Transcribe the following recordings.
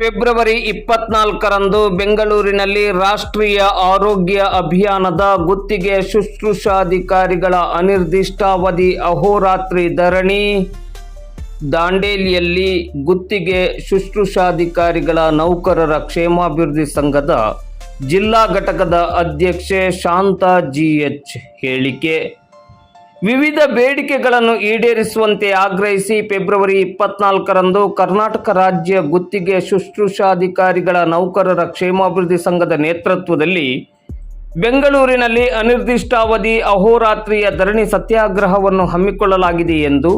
February ಇಪ್ಪತ್ನಾಲ್ಕರಂದು ಬೆಂಗಳೂರಿನಲ್ಲಿ ರಾಷ್ಟ್ರೀಯ ಆರೋಗ್ಯ ಅಭಿಯಾನದ ಗುತ್ತಿಗೆ ಶುಶ್ರೂಷಾಧಿಕಾರಿಗಳ ಅನಿರ್ದಿಷ್ಟಾವಧಿ ಅಹೋರಾತ್ರಿ ಧರಣಿ. ದಾಂಡೇಲಿಯಲ್ಲಿ ಗುತ್ತಿಗೆ ಶುಶ್ರೂಷಾಧಿಕಾರಿಗಳ ನೌಕರರ ಕ್ಷೇಮಾಭಿವೃದ್ಧಿ ಸಂಘದ ಜಿಲ್ಲಾ ಘಟಕದ ಅಧ್ಯಕ್ಷೆ ಶಾಂತಾ ಜಿಎಚ್ ಹೇಳಿಕೆ. ವಿವಿಧ ಬೇಡಿಕೆಗಳನ್ನು ಈಡೇರಿಸುವಂತೆ ಆಗ್ರಹಿಸಿ ಫೆಬ್ರವರಿ ಇಪ್ಪತ್ನಾಲ್ಕರಂದು ಕರ್ನಾಟಕ ರಾಜ್ಯ ಗುತ್ತಿಗೆ ಶುಶ್ರೂಷಾಧಿಕಾರಿಗಳ ನೌಕರರ ಕ್ಷೇಮಾಭಿವೃದ್ಧಿ ಸಂಘದ ನೇತೃತ್ವದಲ್ಲಿ ಬೆಂಗಳೂರಿನಲ್ಲಿ ಅನಿರ್ದಿಷ್ಟಾವಧಿ ಅಹೋರಾತ್ರಿಯ ಧರಣಿ ಸತ್ಯಾಗ್ರಹವನ್ನು ಹಮ್ಮಿಕೊಳ್ಳಲಾಗಿದೆ ಎಂದು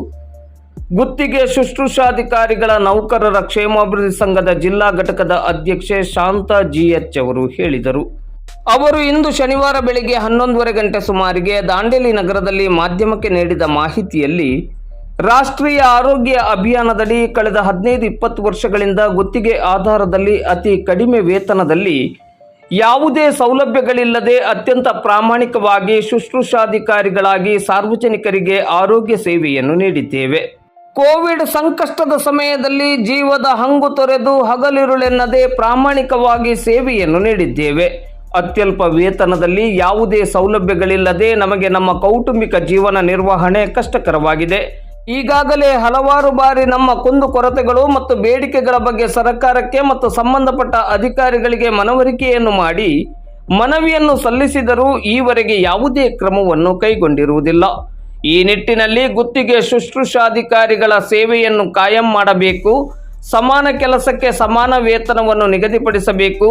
ಗುತ್ತಿಗೆ ಶುಶ್ರೂಷಾಧಿಕಾರಿಗಳ ನೌಕರರ ಕ್ಷೇಮಾಭಿವೃದ್ಧಿ ಸಂಘದ ಜಿಲ್ಲಾ ಘಟಕದ ಅಧ್ಯಕ್ಷೆ ಶಾಂತಾ ಜಿಎಚ್ ಅವರು ಹೇಳಿದರು. ಅವರು ಇಂದು ಶನಿವಾರ ಬೆಳಿಗ್ಗೆ ಹನ್ನೊಂದುವರೆ ಗಂಟೆ ಸುಮಾರಿಗೆ ದಾಂಡೇಲಿ ನಗರದಲ್ಲಿ ಮಾಧ್ಯಮಕ್ಕೆ ನೀಡಿದ ಮಾಹಿತಿಯಲ್ಲಿ ರಾಷ್ಟ್ರೀಯ ಆರೋಗ್ಯ ಅಭಿಯಾನದಡಿ ಕಳೆದ ಹದಿನೈದು ಇಪ್ಪತ್ತು ವರ್ಷಗಳಿಂದ ಗುತ್ತಿಗೆ ಆಧಾರದಲ್ಲಿ ಅತಿ ಕಡಿಮೆ ವೇತನದಲ್ಲಿ ಯಾವುದೇ ಸೌಲಭ್ಯಗಳಿಲ್ಲದೆ ಅತ್ಯಂತ ಪ್ರಾಮಾಣಿಕವಾಗಿ ಶುಶ್ರೂಷಾಧಿಕಾರಿಗಳಾಗಿ ಸಾರ್ವಜನಿಕರಿಗೆ ಆರೋಗ್ಯ ಸೇವೆಯನ್ನು ನೀಡಿದ್ದೇವೆ. ಕೋವಿಡ್ ಸಂಕಷ್ಟದ ಸಮಯದಲ್ಲಿ ಜೀವದ ಹಂಗು ತೊರೆದು ಹಗಲಿರುಳೆನ್ನದೆ ಪ್ರಾಮಾಣಿಕವಾಗಿ ಸೇವೆಯನ್ನು ನೀಡಿದ್ದೇವೆ. ಅತ್ಯಲ್ಪ ವೇತನದಲ್ಲಿ ಯಾವುದೇ ಸೌಲಭ್ಯಗಳಿಲ್ಲದೆ ನಮಗೆ ನಮ್ಮ ಕೌಟುಂಬಿಕ ಜೀವನ ನಿರ್ವಹಣೆ ಕಷ್ಟಕರವಾಗಿದೆ. ಈಗಾಗಲೇ ಹಲವಾರು ಬಾರಿ ನಮ್ಮ ಕುಂದುಕೊರತೆಗಳು ಮತ್ತು ಬೇಡಿಕೆಗಳ ಬಗ್ಗೆ ಸರ್ಕಾರಕ್ಕೆ ಮತ್ತು ಸಂಬಂಧಪಟ್ಟ ಅಧಿಕಾರಿಗಳಿಗೆ ಮನವರಿಕೆಯನ್ನು ಮಾಡಿ ಮನವಿಯನ್ನು ಸಲ್ಲಿಸಿದರೂ ಈವರೆಗೆ ಯಾವುದೇ ಕ್ರಮವನ್ನು ಕೈಗೊಂಡಿರುವುದಿಲ್ಲ. ಈ ನಿಟ್ಟಿನಲ್ಲಿ ಗುತ್ತಿಗೆ ಶುಶ್ರೂಷಾಧಿಕಾರಿಗಳ ಸೇವೆಯನ್ನು ಕಾಯಂ ಮಾಡಬೇಕು. ಸಮಾನ ಕೆಲಸಕ್ಕೆ ಸಮಾನ ವೇತನವನ್ನು ನಿಗದಿಪಡಿಸಬೇಕು.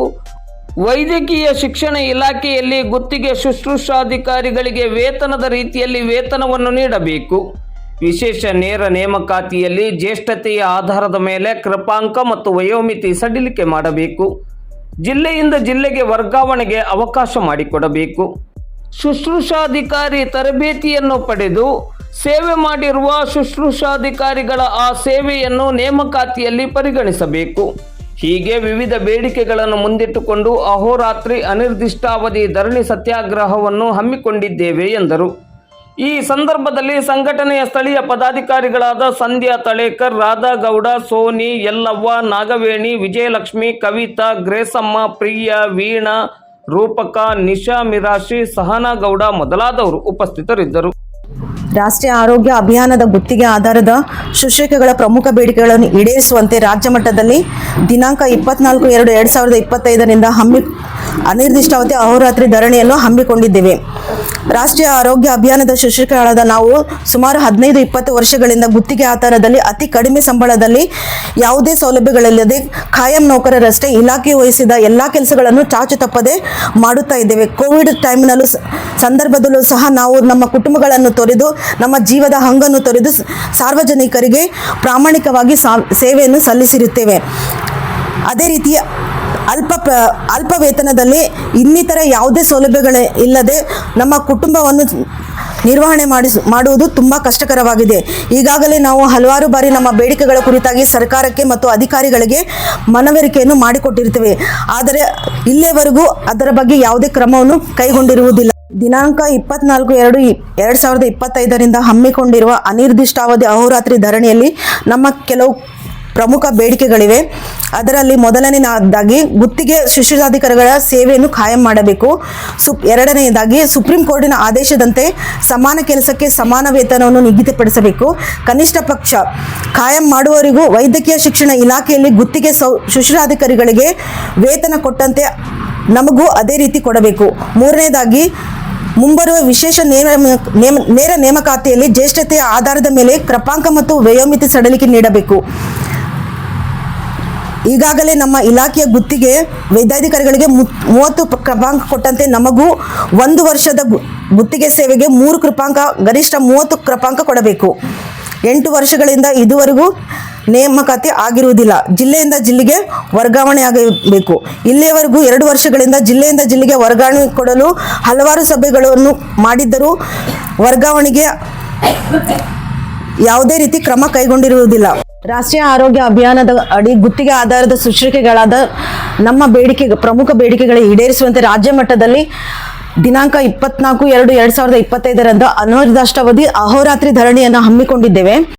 ವೈದ್ಯಕೀಯ ಶಿಕ್ಷಣ ಇಲಾಖೆಯಲ್ಲಿ ಗುತ್ತಿಗೆ ಶುಶ್ರೂಷಾಧಿಕಾರಿಗಳಿಗೆ ವೇತನದ ರೀತಿಯಲ್ಲಿ ವೇತನವನ್ನು ನೀಡಬೇಕು. ವಿಶೇಷ ನೇರ ನೇಮಕಾತಿಯಲ್ಲಿ ಜ್ಯೇಷ್ಠತೆಯ ಆಧಾರದ ಮೇಲೆ ಕೃಪಾಂಕ ಮತ್ತು ವಯೋಮಿತಿ ಸಡಿಲಿಕೆ ಮಾಡಬೇಕು. ಜಿಲ್ಲೆಯಿಂದ ಜಿಲ್ಲೆಗೆ ವರ್ಗಾವಣೆಗೆ ಅವಕಾಶ ಮಾಡಿಕೊಡಬೇಕು. ಶುಶ್ರೂಷಾಧಿಕಾರಿ ತರಬೇತಿಯನ್ನು ಪಡೆದು ಸೇವೆ ಮಾಡಿರುವ ಶುಶ್ರೂಷಾಧಿಕಾರಿಗಳ ಆ ಸೇವೆಯನ್ನು ನೇಮಕಾತಿಯಲ್ಲಿ ಪರಿಗಣಿಸಬೇಕು. ಹೀಗೆ ವಿವಿಧ ಬೇಡಿಕೆಗಳನ್ನು ಮುಂದಿಟ್ಟುಕೊಂಡು ಅಹೋರಾತ್ರಿ ಅನಿರ್ದಿಷ್ಟಾವಧಿ ಧರಣಿ ಸತ್ಯಾಗ್ರಹವನ್ನು ಹಮ್ಮಿಕೊಂಡಿದ್ದೇವೆ ಎಂದರು. ಈ ಸಂದರ್ಭದಲ್ಲಿ ಸಂಘಟನೆಯ ಸ್ಥಳೀಯ ಪದಾಧಿಕಾರಿಗಳಾದ ಸಂಧ್ಯಾ ತಳೇಕರ್, ರಾಧಾಗೌಡ, ಸೋನಿ, ಯಲ್ಲವ್ವ, ನಾಗವೇಣಿ, ವಿಜಯಲಕ್ಷ್ಮಿ, ಕವಿತಾ, ಗ್ರೇಸಮ್ಮ, ಪ್ರಿಯ, ವೀಣಾ, ರೂಪಕ, ನಿಶಾ, ಮಿರಾಶಿ, ಸಹನಾ ಗೌಡ ಮೊದಲಾದವರು ಉಪಸ್ಥಿತರಿದ್ದರು. ರಾಷ್ಟ್ರೀಯ ಆರೋಗ್ಯ ಅಭಿಯಾನದ ಗುತ್ತಿಗೆ ಆಧಾರದ ಶುಶ್ರೂಷೆಗಳ ಪ್ರಮುಖ ಬೇಡಿಕೆಗಳನ್ನು ಈಡೇರಿಸುವಂತೆ ರಾಜ್ಯ ಮಟ್ಟದಲ್ಲಿ ದಿನಾಂಕ ಇಪ್ಪತ್ನಾಲ್ಕು ಎರಡು ಎರಡು ಸಾವಿರದ ಇಪ್ಪತ್ತೈದರಿಂದ ಹಮ್ಮಿ ಅನಿರ್ದಿಷ್ಟಾವಧಿ ಅಹೋರಾತ್ರಿ ಧರಣಿಯನ್ನು ಹಮ್ಮಿಕೊಂಡಿದ್ದೇವೆ. ರಾಷ್ಟ್ರೀಯ ಆರೋಗ್ಯ ಅಭಿಯಾನದ ಶುಶ್ರೂಷಕರಾದ ನಾವು ಸುಮಾರು ಹದಿನೈದು, ಇಪ್ಪತ್ತು ವರ್ಷಗಳಿಂದ ಗುತ್ತಿಗೆ ಆಧಾರದಲ್ಲಿ ಅತಿ ಕಡಿಮೆ ಸಂಬಳದಲ್ಲಿ ಯಾವುದೇ ಸೌಲಭ್ಯಗಳಿಲ್ಲದೆ ಖಾಯಂ ನೌಕರರಷ್ಟೇ ಇಲಾಖೆ ವಹಿಸಿದ ಎಲ್ಲ ಕೆಲಸಗಳನ್ನು ಚಾಚು ತಪ್ಪದೆ ಮಾಡುತ್ತಾ ಇದ್ದೇವೆ. ಕೋವಿಡ್ ಟೈಮ್ನಲ್ಲೂ ಸಂದರ್ಭದಲ್ಲೂ ಸಹ ನಾವು ನಮ್ಮ ಕುಟುಂಬಗಳನ್ನು ತೊರೆದು, ನಮ್ಮ ಜೀವದ ಹಂಗನ್ನು ತೊರೆದು ಸಾರ್ವಜನಿಕರಿಗೆ ಪ್ರಾಮಾಣಿಕವಾಗಿ ಸೇವೆಯನ್ನು ಸಲ್ಲಿಸಿರುತ್ತೇವೆ. ಅದೇ ರೀತಿ ಅಲ್ಪ ಅಲ್ಪ ವೇತನದಲ್ಲಿ ಇನ್ನಿತರ ಯಾವುದೇ ಸೌಲಭ್ಯಗಳ ಇಲ್ಲದೆ ನಮ್ಮ ಕುಟುಂಬವನ್ನು ನಿರ್ವಹಣೆ ಮಾಡಿಸ್, ಮಾಡುವುದು ತುಂಬ ಕಷ್ಟಕರವಾಗಿದೆ. ಈಗಾಗಲೇ ನಾವು ಹಲವಾರು ಬಾರಿ ನಮ್ಮ ಬೇಡಿಕೆಗಳ ಕುರಿತಾಗಿ ಸರ್ಕಾರಕ್ಕೆ ಮತ್ತು ಅಧಿಕಾರಿಗಳಿಗೆ ಮನವರಿಕೆಯನ್ನು ಮಾಡಿಕೊಟ್ಟಿರ್ತೇವೆ ಆದರೆ ಇಲ್ಲಿಯವರೆಗೂ ಅದರ ಬಗ್ಗೆ ಯಾವುದೇ ಕ್ರಮವನ್ನು ಕೈಗೊಂಡಿರುವುದಿಲ್ಲ. ದಿನಾಂಕ ಇಪ್ಪತ್ನಾಲ್ಕು ಎರಡು ಎರಡು ಸಾವಿರದ ಇಪ್ಪತ್ತೈದರಿಂದ ಹಮ್ಮಿಕೊಂಡಿರುವ ಅನಿರ್ದಿಷ್ಟಾವಧಿ ಅಹೋರಾತ್ರಿ ಧರಣಿಯಲ್ಲಿ ನಮ್ಮ ಕೆಲವು ಪ್ರಮುಖ ಬೇಡಿಕೆಗಳಿವೆ. ಅದರಲ್ಲಿ ಮೊದಲನೇದಾಗಿ ಗುತ್ತಿಗೆ ಶಿಷ್ಯಾಧಿಕಾರಿಗಳ ಸೇವೆಯನ್ನು ಖಾಯಂ ಮಾಡಬೇಕು. ಸುಪ್ ಎರಡನೆಯದಾಗಿ ಸುಪ್ರೀಂ ಕೋರ್ಟಿನ ಆದೇಶದಂತೆ ಸಮಾನ ಕೆಲಸಕ್ಕೆ ಸಮಾನ ವೇತನವನ್ನು ನಿಗದಿಪಡಿಸಬೇಕು. ಕನಿಷ್ಠ ಪಕ್ಷ ಕಾಯಂ ಮಾಡುವವರಿಗೂ ವೈದ್ಯಕೀಯ ಶಿಕ್ಷಣ ಇಲಾಖೆಯಲ್ಲಿ ಗುತ್ತಿಗೆ ಸೌ ವೇತನ ಕೊಟ್ಟಂತೆ ನಮಗೂ ಅದೇ ರೀತಿ ಕೊಡಬೇಕು. ಮೂರನೇದಾಗಿ ಮುಂಬರುವ ವಿಶೇಷ ನೇಮ ನೇರ ನೇಮಕಾತಿಯಲ್ಲಿ ಜ್ಯೇಷ್ಠತೆಯ ಆಧಾರದ ಮೇಲೆ ಕ್ರಪಾಂಕ ಮತ್ತು ವಯೋಮಿತಿ ಸಡಲಿಕೆ ನೀಡಬೇಕು. ಈಗಾಗಲೇ ನಮ್ಮ ಇಲಾಖೆಯ ಗುತ್ತಿಗೆ ವೈದ್ಯಾಧಿಕಾರಿಗಳಿಗೆ ಮೂವತ್ತು ಕ್ರಮಾಂಕ ಕೊಟ್ಟಂತೆ. ನಮಗೂ ಒಂದು ವರ್ಷದ ಗುತ್ತಿಗೆ ಸೇವೆಗೆ ಮೂರು ಕೃಪಾಂಕ, ಗರಿಷ್ಠ ಮೂವತ್ತು ಕೃಪಾಂಕ ಕೊಡಬೇಕು. ಎಂಟು ವರ್ಷಗಳಿಂದ ಇದುವರೆಗೂ ನೇಮಕಾತಿ ಆಗಿರುವುದಿಲ್ಲ. ಜಿಲ್ಲೆಯಿಂದ ಜಿಲ್ಲೆಗೆ ವರ್ಗಾವಣೆ ಆಗಬೇಕು. ಇಲ್ಲಿಯವರೆಗೂ ಎರಡು ವರ್ಷಗಳಿಂದ ಜಿಲ್ಲೆಯಿಂದ ಜಿಲ್ಲೆಗೆ ವರ್ಗಾವಣೆ ಕೊಡಲು ಹಲವಾರು ಸಭೆಗಳನ್ನು ಮಾಡಿದ್ದರೂ ವರ್ಗಾವಣೆಗೆ ಯಾವುದೇ ರೀತಿ ಕ್ರಮ ಕೈಗೊಂಡಿರುವುದಿಲ್ಲ. ರಾಷ್ಟ್ರೀಯ ಆರೋಗ್ಯ ಅಭಿಯಾನದ ಅಡಿ ಗುತ್ತಿಗೆ ಆಧಾರದ ಶುಶ್ರೂಷೆಗಳಾದ ನಮ್ಮ ಬೇಡಿಕೆ, ಪ್ರಮುಖ ಬೇಡಿಕೆಗಳ ಈಡೇರಿಸುವಂತೆ ರಾಜ್ಯ ಮಟ್ಟದಲ್ಲಿ ದಿನಾಂಕ ಇಪ್ಪತ್ನಾಲ್ಕು ಎರಡು ಎರಡು ಸಾವಿರದ ಇಪ್ಪತ್ತೈದರಂದು ಅನಿರ್ದಿಷ್ಟಾವಧಿ ಅಹೋರಾತ್ರಿ ಧರಣಿಯನ್ನು ಹಮ್ಮಿಕೊಂಡಿದ್ದೇವೆ.